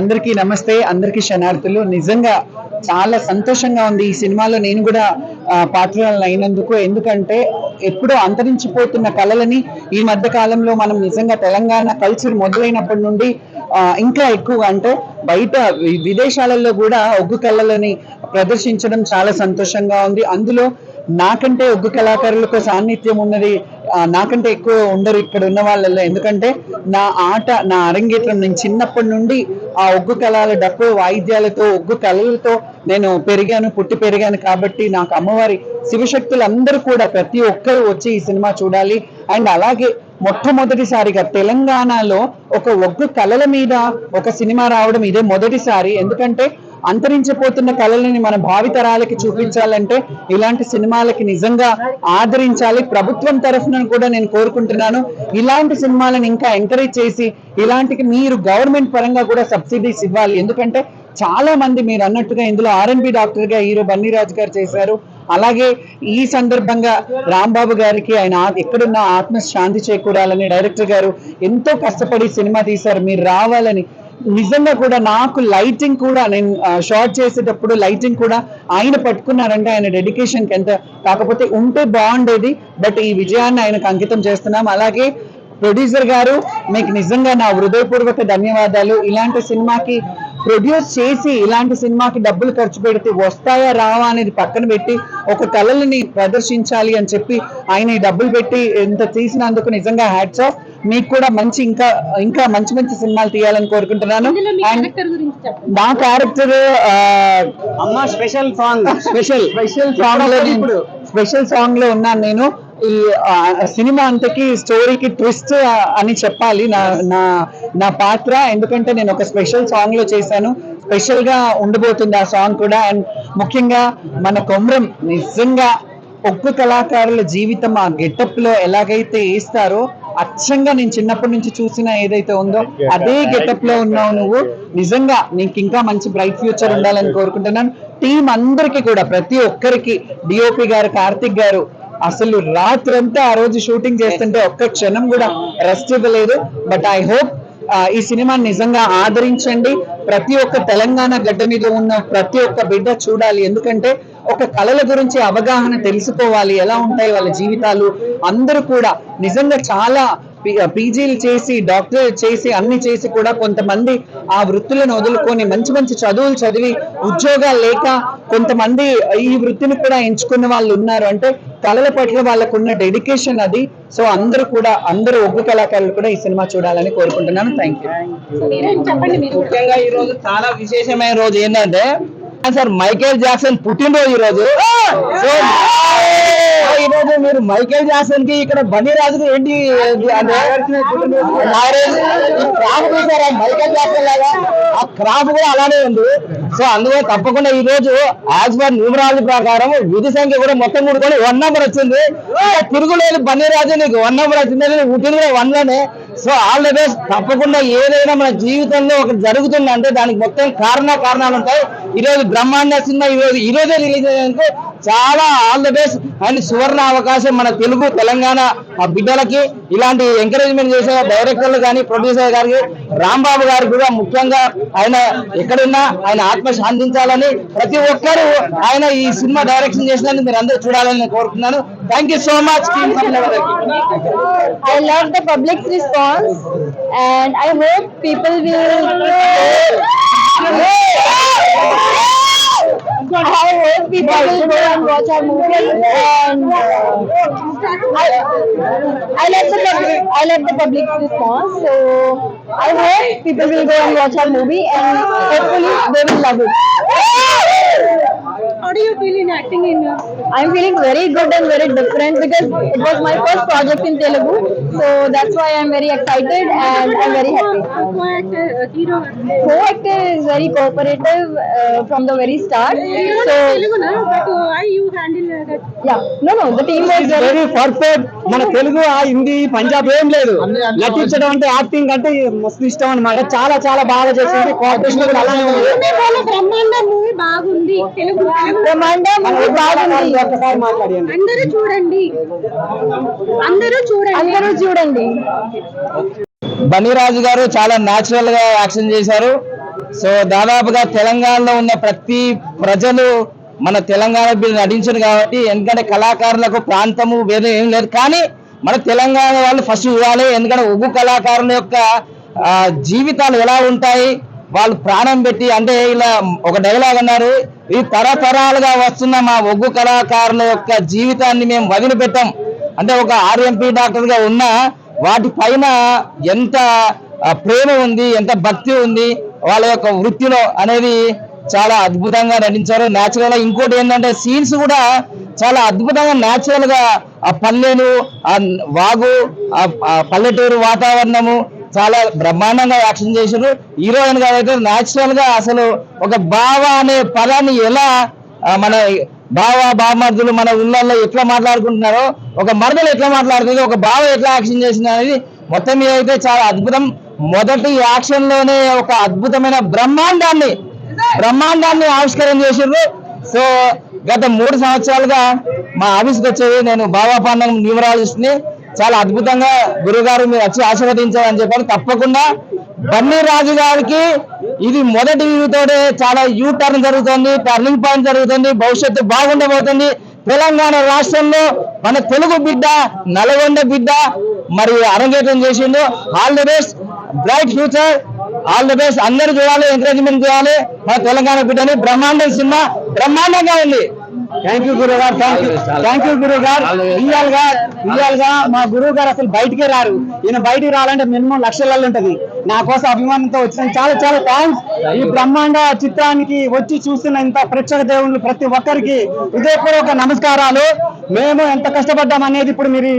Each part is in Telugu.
అందరికీ నమస్తే అందరికీ శనార్థులు నిజంగా చాలా సంతోషంగా ఉంది ఈ సినిమాలో. నేను కూడా పాత్రలను అయినందుకు. ఎందుకంటే ఎప్పుడో అంతరించిపోతున్న కళలని ఈ మధ్య కాలంలో మనం నిజంగా తెలంగాణ కల్చర్ మొదలైనప్పటి నుండి ఇంకా ఎక్కువ అంటే బయట విదేశాలలో కూడా ఒగ్గు కళలని ప్రదర్శించడం చాలా సంతోషంగా ఉంది. అందులో నాకంటే ఒగ్గు కళాకారులకు సాన్నిధ్యం ఉన్నది నాకంటే ఎక్కువ ఉండరు ఇక్కడ ఉన్న వాళ్ళల్లో. ఎందుకంటే నా ఆట నా అరంగేట్రం నేను చిన్నప్పటి నుండి ఆ ఒగ్గు కళల డప్పు వాయిద్యాలతో ఒగ్గు కళలతో నేను పెరిగాను పుట్టి పెరిగాను కాబట్టి నాకు అమ్మవారి శివశక్తులు అందరూ కూడా ప్రతి ఒక్కరు వచ్చి ఈ సినిమా చూడాలి. అండ్ అలాగే మొట్టమొదటిసారిగా తెలంగాణలో ఒక ఒగ్గు కళల మీద ఒక సినిమా రావడం ఇదే మొదటిసారి. ఎందుకంటే అంతరించిపోతున్న కళలని మన భావితరాలకి చూపించాలంటే ఇలాంటి సినిమాలకి నిజంగా ఆదరించాలి. ప్రభుత్వం తరఫున కూడా నేను కోరుకుంటున్నాను. ఇలాంటి సినిమాలను ఇంకా ఎంకరేజ్ చేసి ఇలాంటికి మీరు గవర్నమెంట్ పరంగా కూడా సబ్సిడీస్ ఇవ్వాలి. ఎందుకంటే చాలా మంది మీరు అన్నట్టుగా ఇందులో ఆర్ఎన్బి డాక్టర్గా హీరో బన్నీరాజు గారు చేశారు. అలాగే ఈ సందర్భంగా రాంబాబు గారికి ఆయన ఎక్కడున్న ఆత్మ శాంతి చేకూరాలని డైరెక్టర్ గారు ఎంతో కష్టపడి సినిమా తీశారు. మీరు రావాలని నిజంగా కూడా నాకు లైటింగ్ కూడా నేను షార్ట్ చేసేటప్పుడు లైటింగ్ కూడా ఆయన పట్టుకున్నారంటే ఆయన డెడికేషన్కి ఎంత. కాకపోతే ఉంటే బాగుండేది బట్ ఈ విజయాన్ని ఆయనకు అంకితం చేస్తున్నాం. అలాగే ప్రొడ్యూసర్ గారు మీకు నిజంగా నా హృదయపూర్వక ధన్యవాదాలు. ఇలాంటి సినిమాకి ప్రొడ్యూస్ చేసి ఇలాంటి సినిమాకి డబ్బులు ఖర్చు పెడితే వస్తాయా రావా అనేది పక్కన పెట్టి ఒక కళలని ప్రదర్శించాలి అని చెప్పి ఆయన ఈ డబ్బులు పెట్టి ఎంత తీసినందుకు నిజంగా హ్యాట్స్ ఆఫ్ మీకు కూడా మంచి ఇంకా ఇంకా మంచి మంచి సినిమాలు తీయాలని కోరుకుంటున్నాను. నా క్యారెక్టర్ అమ్మ స్పెషల్ సాంగ్ స్పెషల్ స్పెషల్ సాంగ్లో ఇప్పుడు. స్పెషల్ సాంగ్లో ఉన్నాను నేను. ఈ సినిమా అంతకి స్టోరీకి ట్విస్ట్ అని చెప్పాలి నా నా నా పాత్ర. ఎందుకంటే నేను ఒక స్పెషల్ సాంగ్లో చేశాను. స్పెషల్గా ఉండబోతుంది ఆ సాంగ్ కూడా. అండ్ ముఖ్యంగా మన కొమ్రం నిజంగా ఒక్క కళాకారుల జీవితం ఆ గెటప్లో ఎలాగైతే వేస్తారో అచ్చంగా నేను చిన్నప్పటి నుంచి చూసిన ఏదైతే ఉందో అదే గెటప్లో ఉన్నావు నువ్వు. నిజంగా నీకు ఇంకా మంచి బ్రైట్ ఫ్యూచర్ ఉండాలని కోరుకుంటున్నాను. టీం అందరికీ కూడా ప్రతి ఒక్కరికి డిఓపి గారు కార్తిక్ గారు అసలు రాత్రంతా ఆ రోజు షూటింగ్ చేస్తుంటే ఒక్క క్షణం కూడా రెస్ట్ ఇవ్వలేదు. బట్ ఐ హోప్ ఈ సినిమాని నిజంగా ఆదరించండి. ప్రతి ఒక్క తెలంగాణ గడ్డ మీద ఉన్న ప్రతి ఒక్క బిడ్డ చూడాలి. ఎందుకంటే ఒక కళల గురించి అవగాహన తెలుసుకోవాలి. ఎలా ఉంటాయి వాళ్ళ జీవితాలు? అందరూ కూడా నిజంగా చాలా పీజీలు చేసి డాక్టర్ చేసి అన్ని చేసి కూడా కొంతమంది ఆ వృత్తులను వదులుకొని మంచి మంచి చదువులు చదివి ఉద్యోగాలు లేక కొంతమంది ఈ వృత్తిని కూడా ఎంచుకున్న వాళ్ళు ఉన్నారు. అంటే కళల పట్ల వాళ్ళకున్న డెడికేషన్ అది. సో అందరూ కూడా అందరూ ఒగ్గు కళాకారులు కూడా ఈ సినిమా చూడాలని కోరుకుంటున్నాను. థ్యాంక్ యూ మీరేం చెప్పండి మీరు ముఖ్యంగా ఈ రోజు చాలా విశేషమైన రోజు ఏంటంటే సార్ మైకేల్ జాక్సన్ పుట్టినరోజు ఈ రోజు సో ఈ రోజు మీరు మైకేల్ జాక్సన్కి ఇక్కడ బన్నీ రాజుకు ఏంటి మ్యారేజ్ క్రాఫ్ చూసారా మైకేల్ జాక్సన్ లాగా. ఆ క్రాఫ్ కూడా అలానే ఉంది. సో అందులో తప్పకుండా ఈ రోజు యాజ్ పర్ న్యూమరాలజీ ప్రకారం విధి సంఖ్య కూడా మొత్తం కూడుకొని వన్ నెంబర్ వచ్చింది. తిరుగులేదు బన్నీ రాజు నీకు వన్ నెంబర్ వచ్చింది. నీకు పుట్టింది కూడా వన్లోనే. So all the best. తప్పకుండా ఏదైనా మన జీవితంలో ఒకటి జరుగుతుంది అంటే దానికి మొత్తం కారణ కారణాలు ఉంటాయి. ఈ రోజు బ్రహ్మాండ సినిమా ఈ రోజు రిలీజ్ అయ్యేందుకు చాలా ఆల్ ద బెస్ట్. అండ్ సువర్ణ అవకాశం మన తెలుగు తెలంగాణ ఆ బిడ్డలకి. ఇలాంటి ఎంకరేజ్మెంట్ చేసే డైరెక్టర్లు కానీ ప్రొడ్యూసర్ గారికి రాంబాబు గారు కూడా ముఖ్యంగా ఆయన ఎక్కడున్నా ఆయన ఆత్మ శాంతించాలని ప్రతి ఒక్కరూ ఆయన ఈ సినిమా డైరెక్షన్ చేసినందుకు మీరు అందరూ చూడాలని నేను కోరుతున్నాను thank you so much love the public's response and I hope people will I hope people will go and watch our movie and uh, I, I love the public I love the public's response so I hope people will go and watch our movie and hopefully they will love it. How do you feel in acting in uh, I'm feeling very good and very different because it was my first project in Telugu. So that's why I'm very excited and I'm very happy. co-actor, uh, is very cooperative uh, from the very start. So? But uh, why you handle uh, that? yeah, no, no, the team was very. Very perfect మన తెలుగు ఆ హిందీ పంజాబ్ ఏం లేదు నటించడం అంటే యాక్టింగ్ అంటే మస్తు ఇష్టం అన్నమాట చాలా చాలా బాగా చేసింది కోఆపరేషన్ కూడా అలానే ఉంది వాళ్ళ బ్రహ్మాండ మూవీ బాగుంది తెలుగు అందరూ చూడండి. అందరూ చూడండి. అందరూ చూడండి. బన్నీరాజు గారు చాలా న్యాచురల్గా యాక్షన్ చేశారు. సో దాదాపుగా తెలంగాణలో ఉన్న ప్రతి ప్రజలు మన తెలంగాణ మీద నటించారు కాబట్టి ఎందుకంటే కళాకారులకు ప్రాంతము వేరే ఏం లేదు. కానీ మన తెలంగాణ వాళ్ళు ఫస్ట్ ఇవ్వాలి ఎందుకంటే ఒగ్గు కళాకారుల యొక్క జీవితాలు ఎలా ఉంటాయి? వాళ్ళు ప్రాణం పెట్టి అంటే ఇలా ఒక డైలాగ్ అన్నారు ఈ తరతరాలుగా వస్తున్న మా ఒగ్గు కళాకారుల యొక్క జీవితాన్ని మేము వదిలిపెట్టాం అంటే ఒక ఆర్ఎంపీ డాక్టర్గా ఉన్న వాటి పైన ఎంత ప్రేమ ఉంది ఎంత భక్తి ఉంది వాళ్ళ యొక్క వృత్తిలో అనేది చాలా అద్భుతంగా నటించారు. న్యాచురల్గా ఇంకోటి ఏంటంటే సీన్స్ కూడా చాలా అద్భుతంగా న్యాచురల్గా ఆ పల్లెలు ఆ వాగు ఆ పల్లెటూరు వాతావరణము చాలా బ్రహ్మాండంగా యాక్షన్ చేశారు. హీరోయిన్ గారు అయితే నేచురల్గా అసలు ఒక బావ అనే పదాన్ని ఎలా మన బావ బామర్దులు మన ఊళ్ళల్లో ఎట్లా మాట్లాడుకుంటున్నారో ఒక మరదలు ఎట్లా మాట్లాడుతుంది ఒక బావ ఎట్లా యాక్షన్ చేసింది అనేది మొత్తం మీద అయితే చాలా అద్భుతం. మొదటి యాక్షన్లోనే ఒక అద్భుతమైన బ్రహ్మాండాన్ని బ్రహ్మాండాన్ని ఆవిష్కరణ చేసిండ్రు సో గత మూడు సంవత్సరాలుగా మా ఆఫీస్కి వచ్చేది నేను బాబా పండుగ న్యూమరాలజిస్ట్ని. చాలా అద్భుతంగా గురుగారు మీరు వచ్చి ఆశీర్వదించారని చెప్పారు. తప్పకుండా బన్నీ రాజు గారికి ఇది మొదటి తోటే చాలా యూ టర్న్ జరుగుతుంది టర్నింగ్ పాయింట్ జరుగుతుంది భవిష్యత్తు బాగుండబోతుంది. తెలంగాణ రాష్ట్రంలో మన తెలుగు బిడ్డ నల్గొండ బిడ్డ మరి అరంగేటం చేసిండు. All the best bright future all the best అందరూ చూడాలి ఎంకరేజ్మెంట్ చేయాలి. మన తెలంగాణ బిడ్డని బ్రహ్మాండం సినిమా బ్రహ్మాండంగా ఉంది. థ్యాంక్ యూ గురువు గారు. థ్యాంక్ యూ థ్యాంక్ యూ గురువు గారు. ఇయ్యాలుగా ఇయ్యాలుగా మా గురువు గారు అసలు బయటికే రారు. ఈయన బయటికి రావాలంటే మినిమం లక్షలలో ఉంటది. నా కోసం అభిమానంతో వచ్చిన చాలా చాలా థ్యాంక్స్ ఈ బ్రహ్మాండ చిత్రానికి వచ్చి చూస్తున్న ఇంత ప్రేక్షక దేవుళ్ళు ప్రతి ఒక్కరికి హృదయపూర్వక నమస్కారాలు. మేము ఎంత కష్టపడ్డాం అనేది ఇప్పుడు మీరు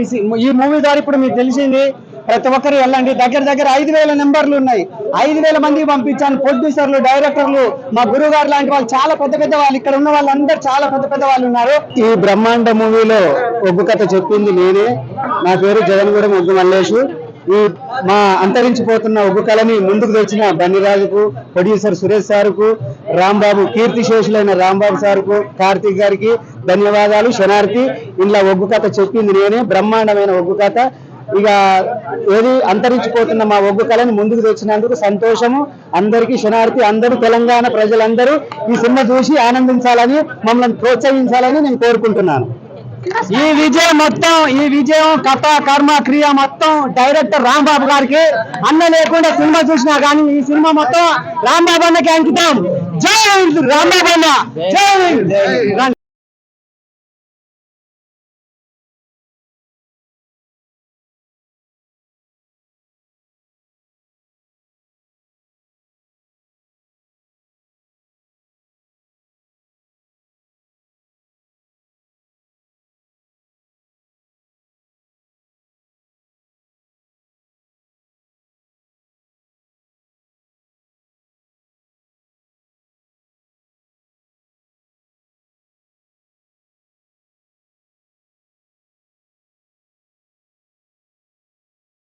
ఈ మూవీ ద్వారా ఇప్పుడు మీకు తెలిసింది. ప్రతి ఒక్కరు వెళ్ళండి. దగ్గర దగ్గర ఐదు వేల నెంబర్లు ఉన్నాయి. ఐదు వేల మందికి పంపించాను. ప్రొడ్యూసర్లు డైరెక్టర్లు మా గురువు గారు లాంటి వాళ్ళు చాలా పెద్ద పెద్ద వాళ్ళు. ఇక్కడ ఉన్న వాళ్ళందరూ చాలా పెద్ద పెద్ద వాళ్ళు ఉన్నారు. ఈ బ్రహ్మాండ మూవీలో ఒగ్గు కథ చెప్పింది నేనే నా పేరు జగన్గూడెం ఒగ్గు మల్లేషు ఈ మా అంతరించిపోతున్న ఒగ్గు కళని ముందుకు తెచ్చిన బన్నిరాజుకు ప్రొడ్యూసర్ సురేష్ సార్కు రాంబాబు కీర్తి శేషులైన రాంబాబు సార్కు కార్తీక్ గారికి ధన్యవాదాలు. శనార్థి ఇంట్లో ఒగ్గు కథ చెప్పింది నేనే. బ్రహ్మాండమైన ఒగ్గు కథ. ఇక ఏది అంతరించిపోతున్న మా ఒగ్గు కళని ముందుకు తెచ్చినందుకు సంతోషము అందరికీ క్షణార్థి అందరూ తెలంగాణ ప్రజలందరూ ఈ సినిమా చూసి ఆనందించాలని మమ్మల్ని ప్రోత్సహించాలని నేను కోరుకుంటున్నాను. ఈ విజయం మొత్తం ఈ విజయం కథ కర్మ క్రియ మొత్తం డైరెక్టర్ రాంబాబు గారికి. అన్న లేకుండా సినిమా చూసినా కానీ ఈ సినిమా మొత్తం రాంబాబు అన్నకి అంకితం. జై హింద్ రాంబాబు అన్న. జై హింద్.